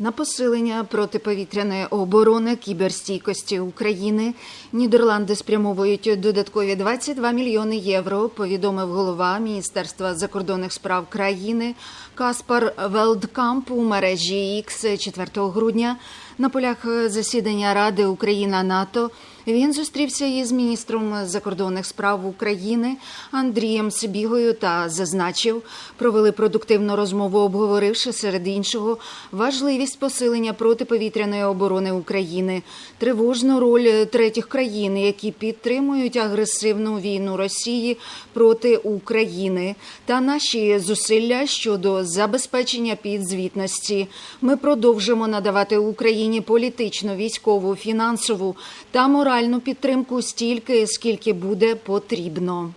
На посилення протиповітряної оборони кіберстійкості України Нідерланди спрямовують додаткові 22 мільйони євро. Повідомив голова Міністерства закордонних справ країни Каспар Велдкамп у мережі X 4 грудня. На полях засідання Ради Україна НАТО він зустрівся із міністром закордонних справ України Андрієм Сибігою та зазначив, провели продуктивну розмову, обговоривши серед іншого важливість посилення протиповітряної оборони України, тривожну роль третіх країн, які підтримують агресивну війну Росії проти України, та наші зусилля щодо забезпечення підзвітності. Ми продовжимо надавати Україні політичну, військову, фінансову та моральну підтримку стільки, скільки буде потрібно.